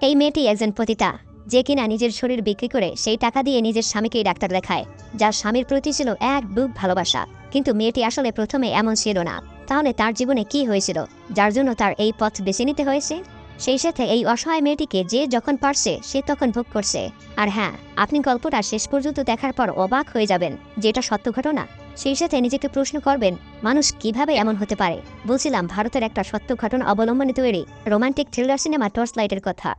এই মেয়েটি একজন পতিতা, যে কিনা নিজের শরীর বিক্রি করে সেই টাকা দিয়ে নিজের স্বামীকেই ডাক্তার দেখায়, যার স্বামীর প্রতি ছিল এক বুক ভালোবাসা। কিন্তু মেয়েটি আসলে প্রথমে এমন ছিল না। তাহলে তার জীবনে কি হয়েছিল? যার জন্য তার এই পথ বেছে নিতে হয়েছে? সেই সাথে এই অসহায় মেয়েটিকে যে যখন পারছে, সে তখন ভোগ করছে। আর হ্যাঁ আপনি গল্পটা শেষ পর্যন্ত দেখার পর অবাক হয়ে যাবেন, যেটা সত্য ঘটনা। সেই সাথে নিজেকে প্রশ্ন করবেন, মানুষ কীভাবে এমন হতে পারে? বলছিলাম, ভারতের একটা সত্য ঘটনা অবলম্বনে তৈরি, রোমান্টিক থ্রিলার সিনেমা টর্চ লাইটের কথা।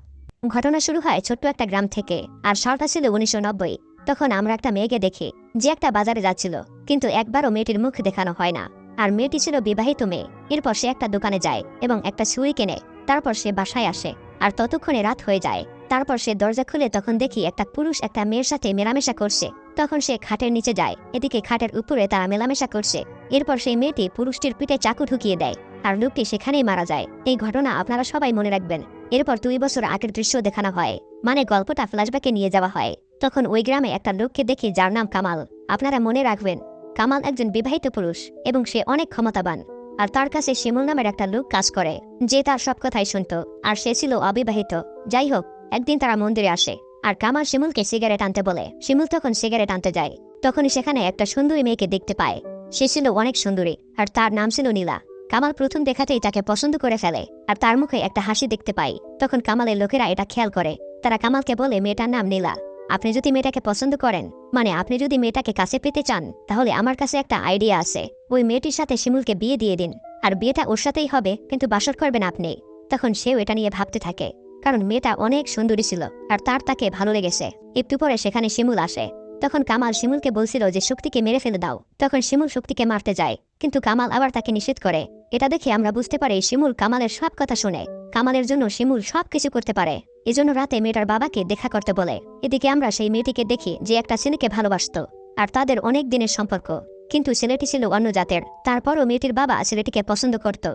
ঘটনা শুরু হয় ছোট্ট একটা গ্রাম থেকে, আর সালটা ছিল উনিশশো নব্বই। তখন আমরা একটা মেয়েকে দেখি, যে একটা বাজারে যাচ্ছিল, কিন্তু একবারও মেয়েটির মুখ দেখানো হয় না। আর মেয়েটি ছিল বিবাহিত মেয়ে, এরপর সে একটা দোকানে যায় এবং একটা ছুরি কেনে, তারপর সে বাসায় আসে, আর ততক্ষণে রাত হয়ে যায়। তারপর সে দরজা খুলে তখন দেখি একটা পুরুষ একটা মেয়ের সাথে মেলামেশা করছে। তখন সে খাটের নিচে যায়, এদিকে খাটের উপরে তারা মেলামেশা করছে। এরপর সেই মেয়েটি পুরুষটির পিঠে চাকু ঢুকিয়ে দেয়। আর লোকটি সেখানেই মারা যায়। এই ঘটনা আপনারা সবাই মনে রাখবেন। এরপর দুই বছর আগের দৃশ্য দেখানো হয় মানে গল্পটা ফ্ল্যাশব্যাকে নিয়ে যাওয়া হয়। তখন ওই গ্রামে একটা লোককে দেখি যার নাম কামাল। আপনারা মনে রাখবেন, কামাল একজন বিবাহিত পুরুষ এবং সে অনেক ক্ষমতাবান। আর তার কাছে শিমুল নামের একটা লোক কাজ করে, যে তার সব কথাই শুনত। আর সে ছিল অবিবাহিত। যাই হোক, একদিন তারা মন্দিরে আসে। আর কামাল শিমুলকে সিগারেট আনতে বলে। শিমুল তখন সিগারেট আনতে যায়। তখনই সেখানে একটা সুন্দরী মেয়েকে দেখতে পায়। সে ছিল অনেক সুন্দরী, আর তার নাম ছিল নীলা। কামাল প্রথম দেখাতেই তাকে পছন্দ করে ফেলে, আর তার মুখে একটা হাসি দেখতে পাই। তখন কামালের লোকেরা এটা খেয়াল করে। তারা কামালকে বলে, মেয়েটার নাম নীলা। আপনি যদি মেয়েটাকে পছন্দ করেন মানে আপনি যদি মেয়েটাকে কাছে পেতে চান, তাহলে আমার কাছে একটা আইডিয়া আছে। ওই মেয়েটির সাথে শিমুলকে বিয়ে দিয়ে দিন। আর বিয়েটা ওর সাথেই হবে, কিন্তু বাসর করবেন আপনি। তখন সেও এটা নিয়ে ভাবতে থাকে, কারণ মেয়েটা অনেক সুন্দরী ছিল, আর তার তাকে ভালো লেগেছে। একটু পরে সেখানে শিমুল আসে। তখন কামাল শিমুলকে বলছিল যে, শক্তিকে মেরে ফেলে দাও। তখন শিমুল শক্তিকে মারতে যায়, কিন্তু কামাল আবার তাকে নিষেধ করে। এটা দেখে আমরা বুঝতে পারি শিমুল কামালের সব কথা শুনে। কামালের জন্য শিমুল সব কিছু করতে পারে। এজন্য রাতে মেয়েটার বাবাকে দেখা করতে বলে। এদিকে আমরা সেই মেয়েটিকে দেখি যে একটা ছেলেকে ভালোবাসত, আর তাদের অনেক দিনের সম্পর্ক। কিন্তু ছেলেটি ছিল অন্য জাতের। তারপরও মেয়েটির বাবা ছেলেটিকে পছন্দ করত,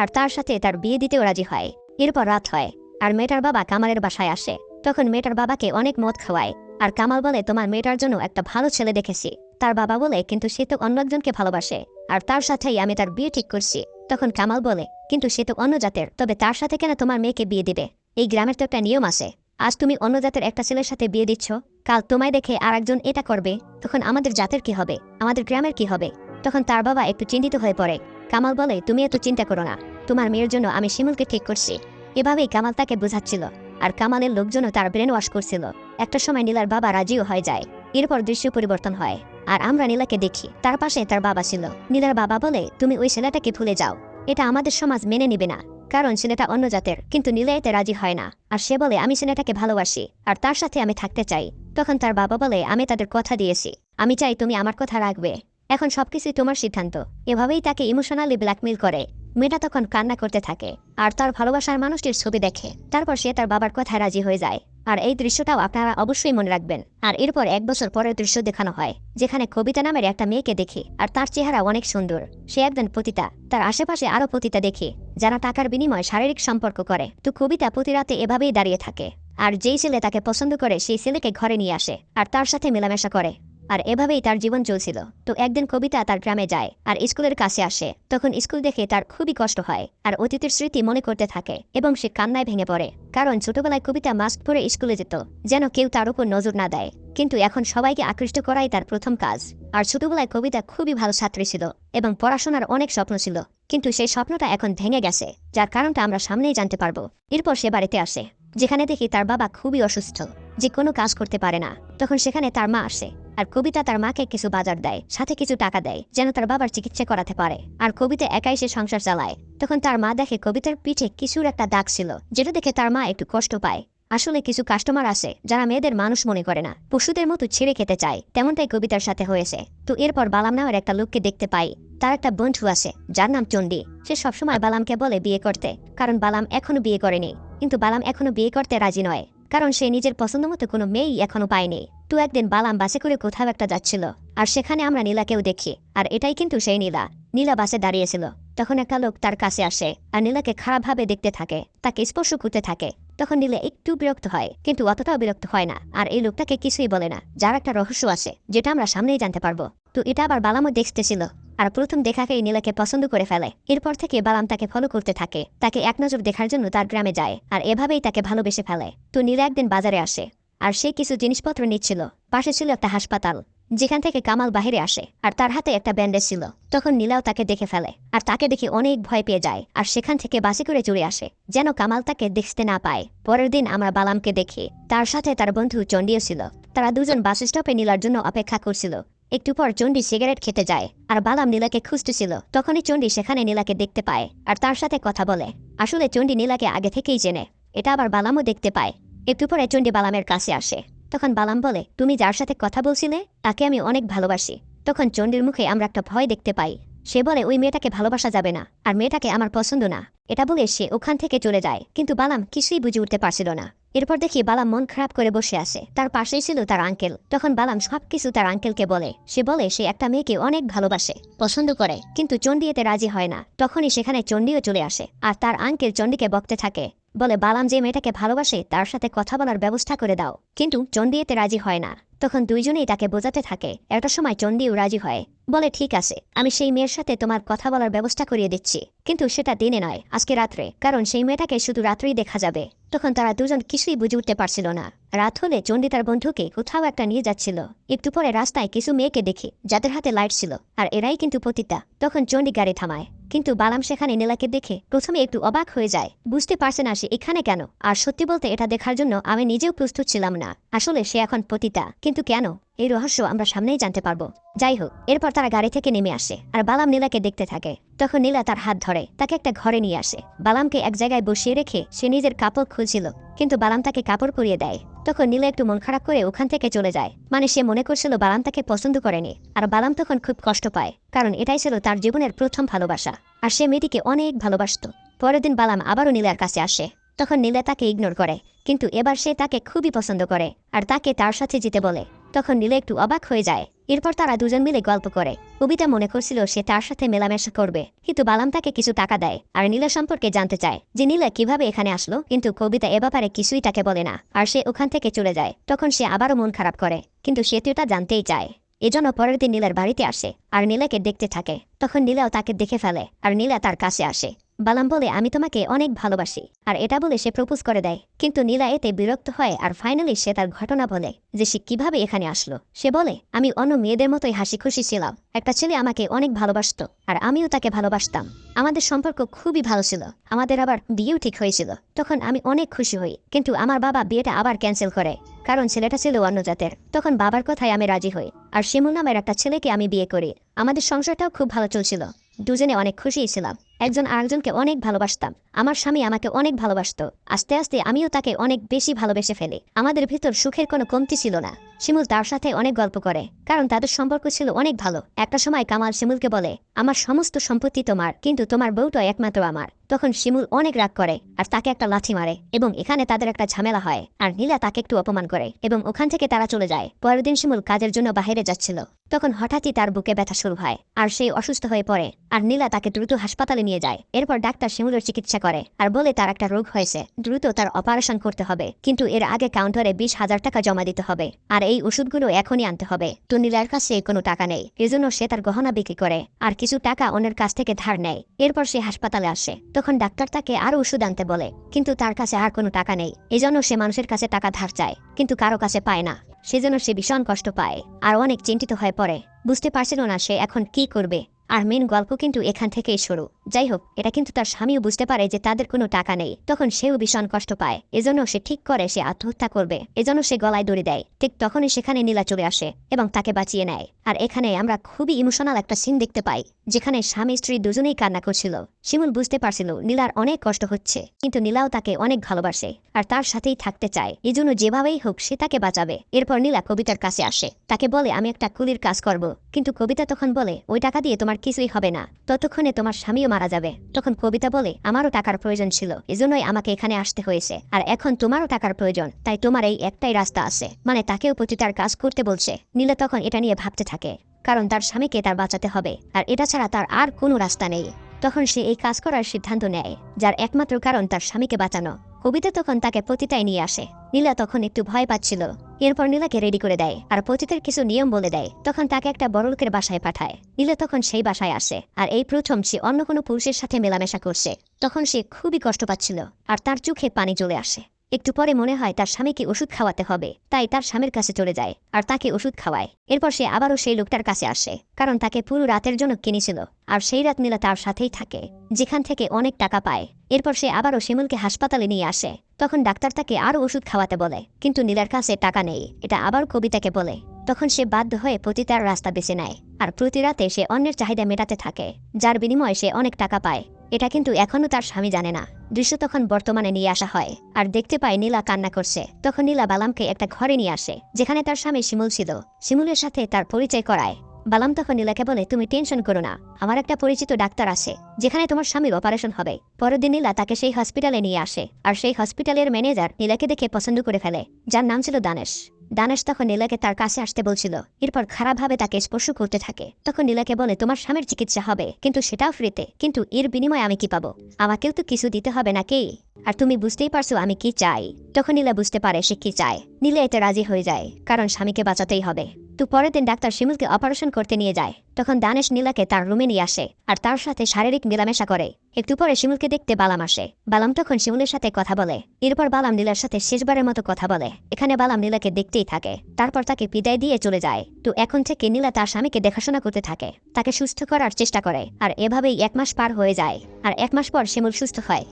আর তার সাথে তার বিয়ে দিতেও রাজি হয়। এরপর রাত হয়, আর মেয়েটার বাবা কামালের বাসায় আসে। তখন মেয়েটার বাবাকে অনেক মদ খাওয়ায়, আর কামাল বলে, তোমার মেয়েটার জন্য একটা ভালো ছেলে দেখেছি। তার বাবা বলে, কিন্তু সে তো অন্য একজনকে ভালোবাসে, আর তার সাথেই আমি তার বিয়ে ঠিক করছি। তখন কামাল বলে, কিন্তু সে তো অন্য জাতের, তবে তার সাথে কেন তোমার মেয়েকে বিয়ে দিবে? এই গ্রামের তো একটা নিয়ম আছে। আজ তুমি অন্য জাতের একটা ছেলের সাথে বিয়ে দিচ্ছ, কাল তোমায় দেখে আর একজন এটা করবে, তখন আমাদের জাতের কি হবে? আমাদের গ্রামের কি হবে? তখন তার বাবা একটু চিন্তিত হয়ে পড়ে। কামাল বলে, তুমি এত চিন্তা করো না। তোমার মেয়ের জন্য আমি শিমুলকে ঠিক করছি। এভাবেই কামাল তাকে বোঝাচ্ছিল। আর কামালের লোকজনও তার ব্রেন ওয়াশ করছিল। একটা সময় নীলার বাবা রাজিও হয়ে যায়। এরপর দৃশ্য পরিবর্তন হয়। আর আমরা নীলাকে দেখি। তার পাশে তার বাবা ছিল। নীলার বাবা বলে, তুমি ওই ছেলেটাকে ভুলে যাও। এটা আমাদের সমাজ মেনে নিবে না। কারণ ছেলেটা অন্য জাতের। কিন্তু নীলা এতে রাজি হয় না। আর সে বলে, আমি ছেলেটাকে ভালোবাসি। আর তার সাথে আমি থাকতে চাই। তখন তার বাবা বলে, আমি তাদের কথা দিয়েছি। আমি চাই তুমি আমার কথা রাখবে। এখন সবকিছুই তোমার সিদ্ধান্ত। এভাবেই তাকে ইমোশনালি ব্ল্যাকমেল করে। মেয়েটা তখন কান্না করতে থাকে। আর তার ভালোবাসার মানুষটির ছবি দেখে। তারপর সে তার বাবার কথায় রাজি হয়ে যায়। আর এই দৃশ্যটাও আপনারা অবশ্যই মনে রাখবেন। আর এরপর এক বছর পরের দৃশ্য দেখানো হয়, যেখানে কবিতা নামের একটা মেয়েকে দেখি আর তার চেহারা অনেক সুন্দর। সে একজন পতিতা, তার আশেপাশে আরও পতিতা দেখি, যারা টাকার বিনিময়ে শারীরিক সম্পর্ক করে। তো কবিতা প্রতিরাতে এভাবেই দাঁড়িয়ে থাকে। আর যেই ছেলে তাকে পছন্দ করে, সেই ছেলেকে ঘরে নিয়ে আসে, আর তার সাথে মেলামেশা করে। আর এভাবেই তার জীবন চলছিল। তো একদিন কবিতা তার গ্রামে যায় আর স্কুলের কাছে আসে। তখন স্কুল দেখে তার খুবই কষ্ট হয় আর অতীতের স্মৃতি মনে করতে থাকে এবং সে কান্নায় ভেঙে পড়ে। কারণ ছোটবেলায় কবিতা মাস্ক পরে স্কুলে যেত, যেন কেউ তার উপর নজর না দেয়। কিন্তু এখন সবাইকে আকৃষ্ট করাই তার প্রথম কাজ। আর ছোটবেলায় কবিতা খুবই ভালো ছাত্রী ছিল এবং পড়াশোনার অনেক স্বপ্ন ছিল। কিন্তু সেই স্বপ্নটা এখন ভেঙে গেছে, যার কারণটা আমরা সামনেই জানতে পারব। এরপর সে বাড়িতে আসে, যেখানে দেখি তার বাবা খুবই অসুস্থ, যে কোনো কাজ করতে পারে না। তখন সেখানে তার মা আসে আর কবিতা তার মাকে কিছু বাজার দেয়, সাথে কিছু টাকা দেয়, যেন তার বাবার চিকিৎসা করাতে পারে। আর কবিতা একাই সে সংসার চালায়। তখন তার মা দেখে কবিতার পিঠে কিছুর একটা দাগ ছিল, যেটা দেখে তার মা একটু কষ্ট পায়। আসলে কিছু কাস্টমার আছে, যারা মেয়েদের মানুষ মনে করে না, পশুদের মতো ছেড়ে খেতে চায়, তেমনটাই কবিতার সাথে হয়েছে। তো এরপর বালাম নামের একটা লোককে দেখতে পাই, তার একটা বন্ধু আছে, যার নাম চণ্ডী। সে সবসময় বালামকে বলে বিয়ে করতে, কারণ বালাম এখনও বিয়ে করেনি। কিন্তু বালাম এখনও বিয়ে করতে রাজি নয়, কারণ সে নিজের পছন্দ মতো কোনো মেয়েই এখনও পায়নি। তো একদিন বালাম বাসে করে কোথাও একটা যাচ্ছিল, আর সেখানে আমরা নীলাকেও দেখি, আর এটাই কিন্তু সেই নীলা। নীলা বাসে দাঁড়িয়েছিল, তখন একটা লোক তার কাছে আসে, আর নীলাকে খারাপভাবে দেখতে থাকে, তাকে স্পর্শ করতে থাকে। তখন নীলা একটু বিরক্ত হয়, কিন্তু অতটাও বিরক্ত হয় না, আর এই লোকটাকে কিছুই বলে না, যার একটা রহস্য আছে, যেটা আমরা সামনেই জানতে পারব। তো এটা আবার বালামও দেখতেছিল, আর প্রথম দেখাকেই নীলাকে পছন্দ করে ফেলে। এরপর থেকে বালাম তাকে ফলো করতে থাকে, তাকে এক নজর দেখার জন্য তার গ্রামে যায়, আর এভাবেই তাকে ভালোবেসে ফেলে। তো নীলা একদিন বাজারে আসে আর সে কিছু জিনিসপত্র নিচ্ছিল। পাশে ছিল একটা হাসপাতাল, যেখান থেকে কামাল বাহিরে আসে, আর তার হাতে একটা ব্যান্ডেজ ছিল। তখন নীলাও তাকে দেখে ফেলে, আর তাকে দেখে অনেক ভয় পেয়ে যায়, আর সেখান থেকে বাসে করে চলে আসে, যেন কামাল তাকে দেখতে না পায়। পরের দিন আমরা বালামকে দেখি, তার সাথে তার বন্ধু চণ্ডীও ছিল। তারা দুজন বাস স্টপে নীলার জন্য অপেক্ষা করছিল। একটু পর চণ্ডী সিগারেট খেতে যায়, আর বালাম নীলাকে খুঁজতেছিল তখনই চণ্ডী সেখানে নীলাকে দেখতে পায়, আর তার সাথে কথা বলে। আসলে চণ্ডী নীলাকে আগে থেকেই জেনে এটা আবার বালামও দেখতে পায়। একটু পরে চণ্ডী বালামের কাছে আসে। তখন বালাম বলে, তুমি যার সাথে কথা বলছিলে, তাকে আমি অনেক ভালোবাসি। তখন চণ্ডীর মুখে আমরা একটা ভয় দেখতে পাই। সে বলে, ওই মেয়েটাকে ভালোবাসা যাবে না, আর মেয়েটাকে আমার পছন্দ না। এটা বলে সে ওখান থেকে চলে যায়। কিন্তু বালাম কিছুই বুঝে উঠতে পারছিল না। এরপর দেখি বালাম মন খারাপ করে বসে আছে। তার পাশেই ছিল তার আঙ্কেল তখন বালাম সবকিছু তার আঙ্কেলকে বলে। সে বলে, সে একটা মেয়েকে অনেক ভালোবাসে, পছন্দ করে। কিন্তু চণ্ডী এতে রাজি হয় না। তখনই সেখানে চণ্ডীও চলে আসে। আর তার আঙ্কেল চণ্ডীকে বকতে থাকে। বলে বালাম যে মেয়েটাকে ভালোবাসে, তার সাথে কথা বলার ব্যবস্থা করে দাও। কিন্তু চণ্ডী এতে রাজি হয় না। তখন দুইজনেই তাকে বোঝাতে থাকে, একটা সময় চণ্ডীও রাজি হয়। বলে, ঠিক আছে, আমি সেই মেয়ের সাথে তোমার কথা বলার ব্যবস্থা করিয়ে দিচ্ছি। কিন্তু সেটা দিনে নয়, আজকে রাত্রে, কারণ সেই মেয়েটাকে শুধু রাত্রেই দেখা যাবে। তখন তারা দুজন কিছুই বুঝে উঠতে পারছিল না। রাত হলে চণ্ডী তার বন্ধুকে কোথাও একটা নিয়ে যাচ্ছিল। একটু পরে রাস্তায় কিছু মেয়েকে দেখি, যাদের হাতে লাইট ছিল, আর এরাই কিন্তু পতিতা। তখন চণ্ডী গাড়ি থামায়। কিন্তু বালাম সেখানে নীলাকে দেখে প্রথমে একটু অবাক হয়ে যায়। বুঝতে পারছে না সে এখানে কেন। আর সত্যি বলতে এটা দেখার জন্য আমি নিজেও প্রস্তুত ছিলাম না। আসলে সে এখন পতিতা। কিন্তু কেন? এই রহস্য আমরা সামনেই জানতে পারব। যাই হোক, এরপর তারা গাড়ি থেকে নেমে আসে, আর বালাম নীলাকে দেখতে থাকে। তখন নীলা তার হাত ধরে, তাকে একটা ঘরে নিয়ে আসে। বালামকে এক জায়গায় বসিয়ে রেখে সে নিজের কাপড় খুলছিল, কিন্তু বালাম তাকে কাপড় পরিয়ে দেয়। তখন নীলা একটু মন খারাপ করে ওখান থেকে চলে যায়। মানে সে মনে করছিল বালাম তাকে পছন্দ করেনি, আর বালাম তখন খুব কষ্ট পায়, কারণ এটাই ছিল তার জীবনের প্রথম ভালোবাসা, আর সে মেয়েটিকে অনেক ভালোবাসত। পরের দিন বালাম আবারও নীলার কাছে আসে। তখন নীলা তাকে ইগনোর করে, কিন্তু এবার সে তাকে খুবই পছন্দ করে, আর তাকে তার সাথে যেতে বলে। তখন নীলা একটু অবাক হয়ে যায় এরপর তারা দুজন মিলে গল্প করে। কবিতা মনে করছিল সে তার সাথে মেলামেশা করবে। কিন্তু বালাম তাকে কিছু টাকা দেয় আর নীলা সম্পর্কে জানতে চায় যে নীলা কীভাবে এখানে আসলো, কিন্তু কবিতা এ ব্যাপারে কিছুই তাকে বলে না আর সে ওখান থেকে চলে যায়, তখন সে আবারও মন খারাপ করে। কিন্তু সে তো জানতেই চায়। এজন্য পরের দিন নীলার বাড়িতে আসে আর নীলাকে দেখতে থাকে। তখন নীলাও তাকে দেখে ফেলে আর নীলা তার কাছে আসে। বালাম বলে, আমি তোমাকে অনেক ভালোবাসি। আর এটা বলে সে প্রপোজ করে দেয়। কিন্তু নীলা এতে বিরক্ত হয় আর ফাইনালি সে তার ঘটনা বলে যে সে কীভাবে এখানে আসলো। সে বলে, আমি অন্য মেয়েদের মতোই হাসি খুশি ছিলাম। একটা ছেলে আমাকে অনেক ভালোবাসতো আর আমিও তাকে ভালোবাসতাম। আমাদের সম্পর্ক খুবই ভালো ছিল। আমাদের আবার বিয়েও ঠিক হয়েছিল। তখন আমি অনেক খুশি হই। কিন্তু আমার বাবা বিয়েটা আবার ক্যান্সেল করে। কারণ ছেলেটা ছিল অন্য জাতের। তখন বাবার কথায় আমি রাজি হই। আর শিমুল নামের একটা ছেলেকে আমি বিয়ে করি। আমাদের সংসারটাও খুব ভালো চলছিল। দুজনে অনেক খুশিই ছিলাম। একজন আরেকজনকে অনেক ভালোবাসতাম। আমার স্বামী আমাকে অনেক ভালোবাসত। আস্তে আস্তে আমিও তাকে অনেক বেশি ভালোবেসে ফেলি। আমাদের ভিতর সুখের কোনো কমতি ছিল না। শিমুল তার সাথে অনেক গল্প করে, কারণ তাদের সম্পর্ক ছিল অনেক ভালো। একটা সময় কামাল শিমুলকে বলে, আমার সমস্ত সম্পত্তি তোমার, কিন্তু তোমার বউটা একমাত্র আমার। তখন শিমুল অনেক রাগ করে, আর তাকে একটা লাঠি মারে, এবং এখানে তাদের একটা ঝামেলা হয়, আর নীলা তাকে একটু অপমান করে, এবং ওখান থেকে তারা চলে যায়। পরের দিন শিমুল কাজের জন্য বাইরে যাচ্ছিল। তখন হঠাৎই তার বুকে ব্যথা শুরু হয়, আর সে অসুস্থ হয়ে পড়ে, আর নীলা তাকে দ্রুত হাসপাতালে নিয়ে যায়। এরপর ডাক্তার শিমুলের চিকিৎসা করে, আর বলে তার একটা রোগ হয়েছে, দ্রুত তার অপারেশন করতে হবে, কিন্তু এর আগে কাউন্টারে বিশ হাজার টাকা জমা দিতে হবে, আর এই ওষুধগুলো এখনই আনতে হবে। টুনিলার কাছে কোনো টাকা নেই। এজন্য সে তার গহনা বিক্রি করে। আর কিছু টাকা অন্যের কাছ থেকে ধার নেয়। এরপর সে হাসপাতালে আসে। তখন ডাক্তার তাকে আর ওষুধ আনতে বলে। কিন্তু তার কাছে আর কোনো টাকা নেই। এজন্য সে মানুষের কাছে টাকা ধার চায়। কিন্তু কারও কাছে পায় না। সেজন্য সে ভীষণ কষ্ট পায়। আর অনেক চিন্তিত হয়ে পড়ে। বুঝতে পারছিল না সে এখন কি করবে। আর মেন গল্প কিন্তু এখান থেকেই শুরু। যাই হোক এটা কিন্তু তার স্বামীও বুঝতে পারে যে তাদের কোনো টাকা নেই। তখন সেও ভীষণ কষ্ট পায়। এজন্য সে ঠিক করে সে আত্মহত্যা করবে। এজন্য সে গলায় দড়ি দেয়। ঠিক তখনই সেখানে নীলা চলে আসে এবং তাকে বাঁচিয়ে নেয়। আর এখানে আমরা খুবই ইমোশনাল একটা সিন দেখতে পাই, যেখানে স্বামী স্ত্রী দুজনেই কান্না করছিল। শিমুল বুঝতে পারছিল, নীলার অনেক কষ্ট হচ্ছে, কিন্তু নীলাও তাকে অনেক ভালোবাসে আর তার সাথেই থাকতে চায়। এজন্য যেভাবেই হোক সে তাকে বাঁচাবে। এরপর নীলা কবিতার কাছে আসে। তাকে বলে, আমি একটা কুলির কাজ করব। কিন্তু কবিতা তখন বলে, ওই টাকা দিয়ে তোমার কিছুই হবে না। ততক্ষণে তোমার স্বামীও মারা যাবে। তখন কবিতা বলে, আমারও টাকার প্রয়োজন ছিল। এজন্যই আমাকে এখানে আসতে হয়েছে। আর এখন তোমারও টাকার প্রয়োজন। তাই তোমার এই একটাই রাস্তা আছে। মানে তাকেও প্রতিটার কাজ করতে বলছে। নীলা তখন এটা নিয়ে ভাবতে থাকে। কারণ তার স্বামীকে তার বাঁচাতে হবে। আর এটা ছাড়া তার আর কোনো রাস্তা নেই। তখন সে এই কাজ করার সিদ্ধান্ত নেয়, যার একমাত্র কারণ তার স্বামীকে বাঁচানো। কবিতা তখন তাকে পতিতায় নিয়ে আসে। নীলা তখন একটু ভয় পাচ্ছিল। এরপর নীলাকে রেডি করে দেয় আর পতিতের কিছু নিয়ম বলে দেয়। তখন তাকে একটা বড় লোকের বাসায় পাঠায়। নীলা তখন সেই বাসায় আসে। আর এই প্রথম সে অন্য কোনো পুরুষের সাথে মেলামেশা করছে। তখন সে খুবই কষ্ট পাচ্ছিল। আর তার চোখে পানি চলে আসে। একটু পরে মনে হয় তার স্বামীকে ওষুধ খাওয়াতে হবে, তাই তার স্বামীর কাছে চলে যায় আর তাকে ওষুধ খাওয়ায়। এরপর সে আবারও সেই লোকটার কাছে আসে, কারণ তাকে পুরো রাতের জন্য কিনেছিল, আর সেই রাত নীলা তার সাথেই থাকে, যেখান থেকে অনেক টাকা পায়। এরপর সে আবারও শিমুলকে হাসপাতালে নিয়ে আসে, তখন ডাক্তার তাকে আরও ওষুধ খাওয়াতে বলে, কিন্তু নীলার কাছে টাকা নেই, এটা আবার কবিতাকে বলে। তখন সে বাধ্য হয়ে পতিতার রাস্তা বেছে নেয়, আর প্রতি রাতে সে অন্যের চাহিদা মেটাতে থাকে, যার বিনিময়ে সে অনেক টাকা পায়। এটা কিন্তু এখনও তার স্বামী জানে না। দৃশ্য তখন বর্তমানে নিয়ে আসা হয়, আর দেখতে পায় নীলা কান্না করছে। তখন নীলা বালামকে একটা ঘরে নিয়ে আসে, যেখানে তার স্বামী শিমুল ছিল। শিমুলের সাথে তার পরিচয় করায়। বালাম তখন নীলাকে বলে, তুমি টেনশন করো না, আমার একটা পরিচিত ডাক্তার আছে, যেখানে তোমার স্বামীর অপারেশন হবে। পরের দিন নীলা তাকে সেই হসপিটালে নিয়ে আসে, আর সেই হসপিটালের ম্যানেজার নীলাকে দেখে পছন্দ করে ফেলে, যার নাম ছিল দানেশ। দানেশ তখন নীলাকে তার কাছে আসতে বলছিল। এরপর খারাপভাবে তাকে স্পর্শ করতে থাকে। তখন নীলাকে বলে, তোমার স্বামীর চিকিৎসা হবে, কিন্তু সেটাও ফ্রিতে। কিন্তু এর বিনিময়ে আমি কি পাবো? আমাকেও তো কিছু দিতে হবে নাকি? আর তুমি বুঝতেই পারছ আমি কি চাই। তখন নীলা বুঝতে পারে সে কি চায়। নীলা এতে রাজি হয়ে যায়, কারণ স্বামীকে বাঁচাতেই হবে। তো পরের দিন ডাক্তার শিমুলকে অপারেশন করতে নিয়ে যায়। তখন দানেশ নীলাকে তার রুমে নিয়ে আসে, আর তার সাথে শারীরিক মেলামেশা করে। একটু পরে শিমুলকে দেখতে বালাম আসে। বালাম তখন শিমুলের সাথে কথা বলে। এরপর বালাম নীলার সাথে শেষবারের মতো কথা বলে। এখানে বালাম নীলাকে দেখতেই থাকে। তারপর তাকে বিদায় দিয়ে চলে যায়। তো এখন থেকে নীলা তার স্বামীকে দেখাশোনা করতে থাকে। তাকে সুস্থ করার চেষ্টা করে, আর এভাবেই এক মাস পার হয়ে যায়। আর এক মাস পর শিমুল সুস্থ হয়।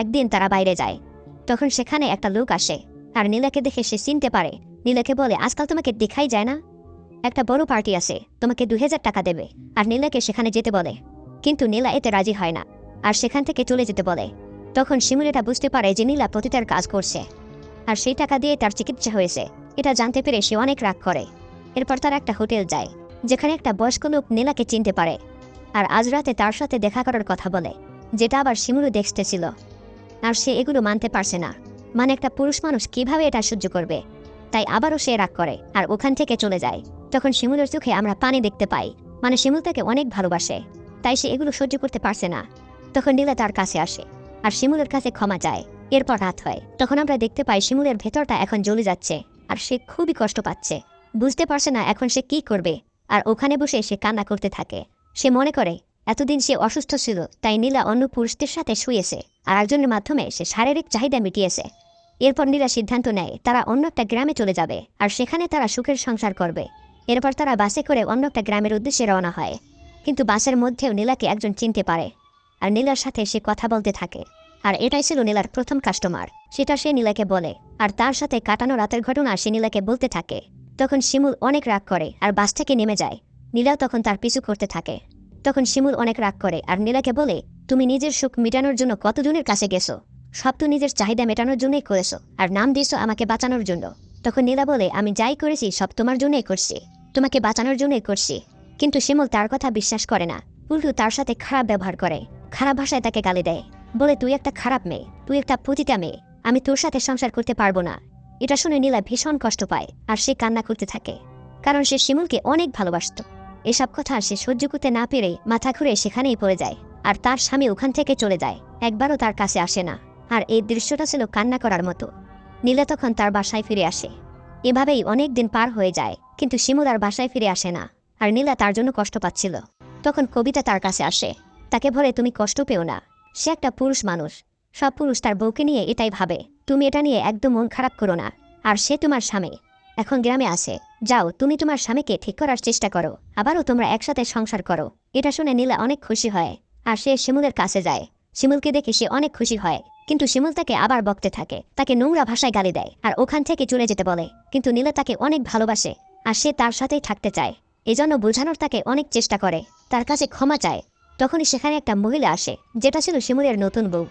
একদিন তারা বাইরে যায়। তখন সেখানে একটা লোক আসে, আর নীলাকে দেখে সে চিনতে পারে। নীলাকে বলে, আজকাল তোমাকে দেখাই যায় না? একটা বড় পার্টি আছে, তোমাকে দুই হাজার টাকা দেবে, আর নীলাকে সেখানে যেতে বলে। কিন্তু নীলা এতে রাজি হয় না, আর সেখান থেকে চলে যেতে বলে। তখন শিমুল এটা বুঝতে পারে যে নীলা পতিতার কাজ করছে, আর সেই টাকা দিয়ে তার চিকিৎসা হয়েছে। এটা জানতে পেরে সে অনেক রাগ করে। এরপর তার একটা হোটেল যায়, যেখানে একটা বয়স্ক লোক নীলাকে চিনতে পারে, আর আজ রাতে তার সাথে দেখা করার কথা বলে, যেটা আবার শিমুলু দেখতেছিল আর সে এগুলো মানতে পারছে না। মানে একটা পুরুষ মানুষ কীভাবে এটা সহ্য করবে? তাই আবারও সে রাগ করে আর ওখান থেকে চলে যায়। তখন শিমুলের চোখে আমরা পানি দেখতে পাই। মানে শিমুল তাকে অনেক ভালোবাসে। তাই সে এগুলো সহ্য করতে পারছে না। তখন নীলা তার কাছে আসে আর শিমুলের কাছে ক্ষমা চায়। এরপর রাত হয়। তখন আমরা দেখতে পাই শিমুলের ভেতরটা এখন জ্বলে যাচ্ছে আর সে খুবই কষ্ট পাচ্ছে। বুঝতে পারছে না এখন সে কি করবে। আর ওখানে বসে সে কান্না করতে থাকে। সে মনে করে এতদিন সে অসুস্থ ছিল, তাই নীলা অন্য পুরুষদের সাথে শুয়েছে আর একজনের মাধ্যমে সে শারীরিক চাহিদা মিটিয়েছে। এরপর নীলা সিদ্ধান্ত নেয়, তারা অন্য একটা গ্রামে চলে যাবে আর সেখানে তারা সুখের সংসার করবে। এরপর তারা বাসে করে অন্য একটা গ্রামের উদ্দেশ্যে রওনা হয়। কিন্তু বাসের মধ্যেও নীলাকে একজন চিনতে পারে আর নীলার সাথে সে কথা বলতে থাকে। আর এটাই ছিল নীলার প্রথম কাস্টমার সেটা সে নীলাকে বলে আর তার সাথে কাটানো রাতের ঘটনা সে নীলাকে বলতে থাকে। তখন শিমুল অনেক রাগ করে আর বাস থেকে নেমে যায়। নীলাও তখন তার পিছু করতে থাকে। তখন শিমুল অনেক রাগ করে আর নীলাকে বলে, তুমি নিজের সুখ মেটানোর জন্য কতজনের কাছে গেছো? সব তো নিজের চাহিদা মেটানোর জন্যই করেছ আর নাম দিয়েছ আমাকে বাঁচানোর জন্য। তখন নীলা বলে, আমি যাই করেছি, সব তোমার জন্যই করছি। তোমাকে বাঁচানোর জন্যই করছি। কিন্তু শিমুল তার কথা বিশ্বাস করে না। উল্টু তার সাথে খারাপ ব্যবহার করে। খারাপ ভাষায় তাকে গালি দেয়। বলে, তুই একটা খারাপ মেয়ে। তুই একটা পতিতা মেয়ে। আমি তোর সাথে সংসার করতে পারব না। এটা শুনে নীলা ভীষণ কষ্ট পায় আর সে কান্না করতে থাকে। কারণ সে শিমুলকে অনেক ভালোবাসত। এসব কথা সে সহ্য করতে না পেরে মাথা ঘুরে সেখানেই পড়ে যায়, আর তার স্বামী ওখান থেকে চলে যায়, একবারও তার কাছে আসে না। আর এই দৃশ্যটা ছিল কান্না করার মতো। নীলা তখন তার বাসায় ফিরে আসে। এভাবেই অনেক দিন পার হয়ে যায়, কিন্তু শিমুল আর বাসায় ফিরে আসে না, আর নীলা তার জন্য কষ্ট পাচ্ছিল। তখন কবিতা তার কাছে আসে, তাকে বলে তুমি কষ্ট পেও না। সে একটা পুরুষ মানুষ। সব পুরুষ তার বউকে নিয়ে এটাই ভাবে। তুমি এটা নিয়ে একদম মন খারাপ করো না। আর সে তোমার স্বামী। এখন গ্রামে আসে। যাও, তুমি তোমার স্বামীকে ঠিক করার চেষ্টা করো। আবারও তোমরা একসাথে সংসার করো। এটা শুনে নীলা অনেক খুশি হয়। আর সে শিমুলের কাছে যায়। শিমুলকে দেখে সে অনেক খুশি হয়। কিন্তু শিমুল তাকে আবার বকতে থাকে। তাকে নোংরা ভাষায় গালি দেয় আর ওখান থেকে চলে যেতে বলে। কিন্তু নীলা তাকে অনেক ভালোবাসে। আর সে তার সাথেই থাকতে চায়। এজন্য বোঝানোর তাকে অনেক চেষ্টা করে। তার কাছে ক্ষমা চায়। তখনই সেখানে একটা মহিলা আসে, যেটা ছিল শিমুলের নতুন বউ।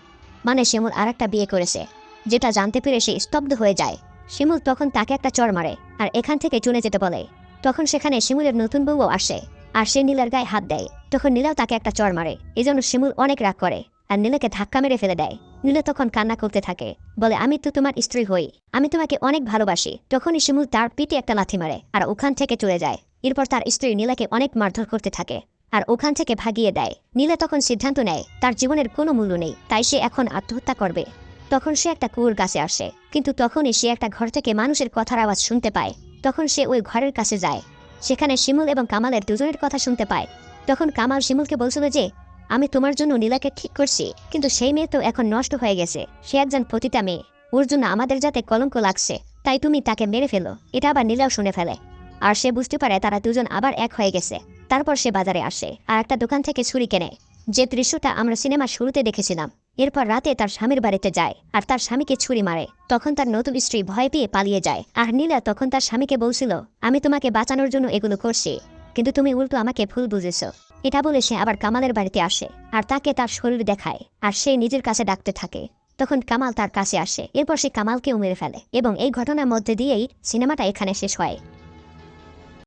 মানে শিমুল আর একটা বিয়ে করেছে, যেটা জানতে পেরে সে স্তব্ধ হয়ে যায়। শিমুল তখন তাকে একটা চর মারে, আর এখান থেকে চলে যেতে বলে। তখন সেখানে শিমুলের নতুন বউও আসে, আর সে নীলার গায়ে হাত দেয়। তখন নীলাও তাকে একটা চর মারে এজন্য শিমুল অনেক রাগ করে, আর নীলাকে ধাক্কা মেরে ফেলে দেয়। নীলা তখন কান্না করতে থাকে, বলে, আমি তো তোমার স্ত্রী হই, আমি তোমাকে অনেক ভালোবাসি। তখনই শিমুল তার পিঠে একটা লাথি মারে, আর ওখান থেকে চলে যায়। এরপর তার স্ত্রী নীলাকে অনেক মারধর করতে থাকে, আর ওখান থেকে ভাগিয়ে দেয়। নীলা তখন সিদ্ধান্ত নেয়, তার জীবনের কোনো মূল্য নেই, তাই সে এখন আত্মহত্যা করবে। তখন সে একটা কুয়োর কাছে আসে। কিন্তু তখনই সে একটা ঘর থেকে মানুষের কথার আওয়াজ শুনতে পায়। তখন সে ওই ঘরের কাছে যায়। সেখানে শিমুল এবং কামালের দুজনের কথা শুনতে পায়। তখন কামাল শিমুলকে বলছিল যে, আমি তোমার জন্য নীলাকে ঠিক করছি, কিন্তু সেই মেয়ে তো এখন নষ্ট হয়ে গেছে। সে একজন পতিতা মেয়ে। ওর জন্য আমাদের যাতে কলঙ্ক লাগছে, তাই তুমি তাকে মেরে ফেলো। এটা আবার নীলাও শুনে ফেলে। আর সে বুঝতে পারে তারা দুজন আবার এক হয়ে গেছে। তারপর সে বাজারে আসে। আর একটা দোকান থেকে ছুরি কেনে। যে দৃশ্যটা আমরা সিনেমার শুরুতে দেখেছিলাম এরপর রাতে তার স্বামীর বাড়িতে যায় আর তার স্বামীকে ছুরি মারে। তখন তার নতুন স্ত্রী ভয় পেয়ে পালিয়ে যায়। আর নীলা তখন তার স্বামীকে বলছিল, আমি তোমাকে বাঁচানোর জন্য এগুলো করছি, কিন্তু তুমি উল্টো আমাকে ভুল বুঝেছ। এটা বলে সে আবার কামালের বাড়িতে আসে আর তাকে তার শরীর দেখায় আর সে নিজের কাছে ডাকতে থাকে। তখন কামাল তার কাছে আসে। এরপর সে কামালকেও মেরে ফেলে এবং এই ঘটনার মধ্যে দিয়েই সিনেমাটা এখানে শেষ হয়।